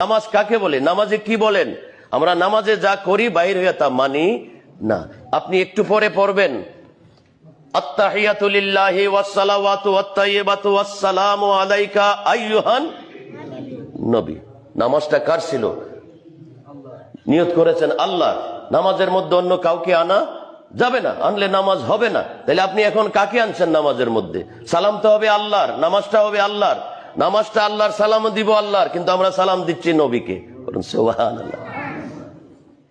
নামাজ কাকে বলে? নামাজে কি বলেন? আমরা নামাজে যা করি বাইর হইয়া তা মানি না। আপনি একটু পরে পড়বেন। নবী। নামাজটা কার ছিল? নিয়ত করেছেন আল্লাহ। নামাজের মধ্যে অন্য কাউকে আনা যাবে না, আনলে নামাজ হবে না। তাহলে আপনি এখন কাকে আনছেন নামাজের মধ্যে? সালাম তো হবে আল্লাহর, নামাজটা হবে আল্লাহর। নামাজটা আল্লাহর সালাম দিব আল্লাহর, কিন্তু আমরা সালাম দিচ্ছি নবীকে।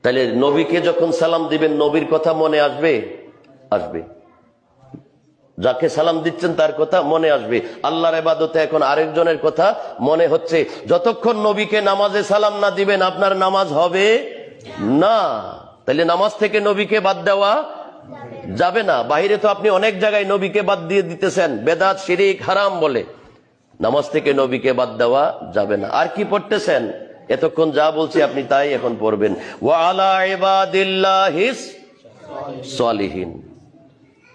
তাহলে নবীকে যখন সালাম দিবেন, নবীর কথা মনে আসবে? আসবে। যাকে সালাম দিচ্ছেন, তার কথা মনে আসবে। আল্লাহর এবাদতে এখন আরেকজনের কথা মনে হচ্ছে। যতক্ষণ নবীকে নামাজে সালাম না দিবেন, আপনার নামাজ হবে না। তাহলে নামাজ থেকে নবীকে বাদ দেওয়া যাবে না। বাইরে তো আপনি অনেক জায়গায় নবীকে বাদ দিয়ে দিতেছেন। বেদাত, শিরিক, হারাম বলে। নামাজ থেকে নবীকে বাদ দেওয়া যাবে না। আর কি পড়তেছেন? এতক্ষণ যা বলছি আপনি তাই এখন পড়বেন।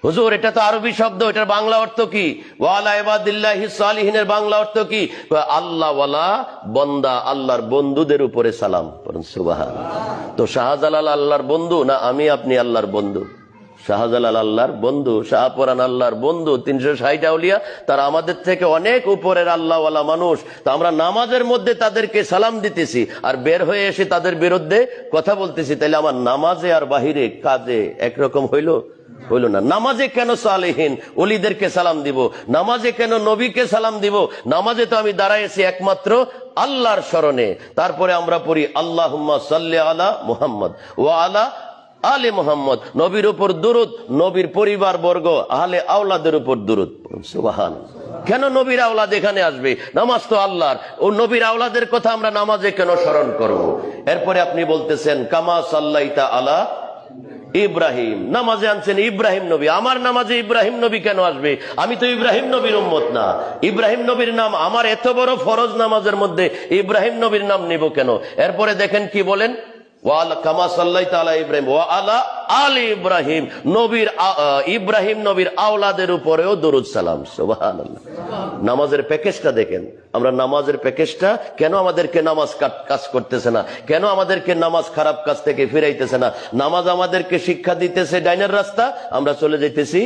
হুজুর, এটা তো আরবি শব্দ, এটার বাংলা অর্থ কি? ওয়ালা ইবাদিল্লাহি সালিহিনের বাংলা অর্থ কি? আল্লাহওয়ালা বন্দা আল্লাহর বন্ধুদের উপরে সালাম তো শাহজালাল আল্লাহর বন্ধু না আমি আপনি আল্লাহর বন্ধু? শাহজালাল আল্লাহর বন্ধু, শাহপুরান আল্লাহর বন্ধু, তিনশো ষাট আউলিয়া তারা আমাদের থেকে অনেক উপরের আল্লাহওয়ালা মানুষ। তো আমরা নামাজের মধ্যে তাদেরকে সালাম দিতেছি, আর বের হয়ে এসে তাদের বিরুদ্ধে কথা বলতেছি। তাহলে আমার নামাজে আর বাহিরে কাজে একরকম হইল? হইল না। নামাজে কেন সালেহীন? অলিদেরকে সালাম দিব। নামাজে কেন নবীকে সালাম দিব? নামাজে তো আমি দাঁড়াইছি একমাত্র আল্লাহর স্মরণে। তারপরে আমরা পড়ি আল্লাহ সাল্লে আলা মুহাম্মদ ও আলা আলে মোহাম্মদ, নবীর উপর দুরুদ, নবীর পরিবার বর্গ, আহলে আওলাদের উপর দুরুদ। সুবাহান। কেন নবীর আওলাদ এখানে আসবে? নামাজ তো আল্লাহর। ও নবীর আওলাদের কথা আমরা নামাজে কেন স্মরণ করব। এরপরে আপনি বলতেছেন, কামা সাল্লাইতা আলা ইব্রাহিম। নামাজে আনছেন ইব্রাহিম নবী। আমার নামাজে ইব্রাহিম নবী কেন আসবে? আমি তো ইব্রাহিম নবীর উম্মত না। ইব্রাহিম নবীর নাম আমার এত বড় ফরজ নামাজের মধ্যে ইব্রাহিম নবীর নাম নিব কেন? এরপরে দেখেন কি বলেন? নামাজের প্যাকেজটা দেখেন, আমরা নামাজের প্যাকেজটা কেন আমাদেরকে নামাজ কাজ করতেছে না? কেন আমাদেরকে নামাজ খারাপ কাজ থেকে ফিরাইতেছে না? নামাজ আমাদেরকে শিক্ষা দিতেছে ডাইনের রাস্তা, আমরা চলে যাইতেছি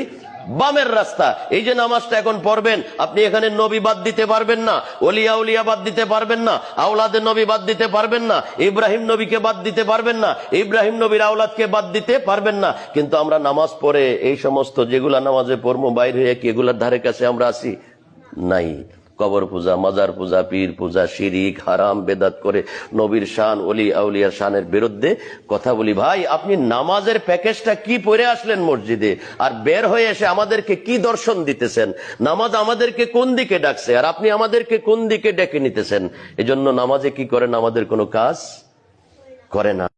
বামের রাস্তা। এই যে নামাজটা এখন পড়বেন, আপনি এখানে নবী বাদ দিতে পারবেন না অলিয়া উলিয়া বাদ দিতে পারবেন না, আওলাদের নবী বাদ দিতে পারবেন না, ইব্রাহিম নবীকে বাদ দিতে পারবেন না, ইব্রাহিম নবীর আওলাদকে বাদ দিতে পারবেন না। কিন্তু আমরা নামাজ পড়ে এই সমস্ত যেগুলা নামাজে পড়ব বাইরে হয়ে কি এগুলার ধারে কাছে আমরা আসি? নাই। কবর পূজা, মাজার পূজা, পীর পূজা, শিরিক, হারাম, বেদাত করে নবীর শান, অলি আউলিয়ার শানের বিরুদ্ধে কথা বলি। ভাই, আপনি নামাজের প্যাকেজটা কি পরে আসলেন মসজিদে? আর বের হয়ে এসে আমাদেরকে কি দর্শন দিতেছেন? নামাজ আমাদেরকে কোন দিকে ডাকছে? আর আপনি আমাদেরকে কোন দিকে ডেকে নিতেছেন? এজন্য নামাজে কি করেন? আমাদের কোনো কাজ করে না।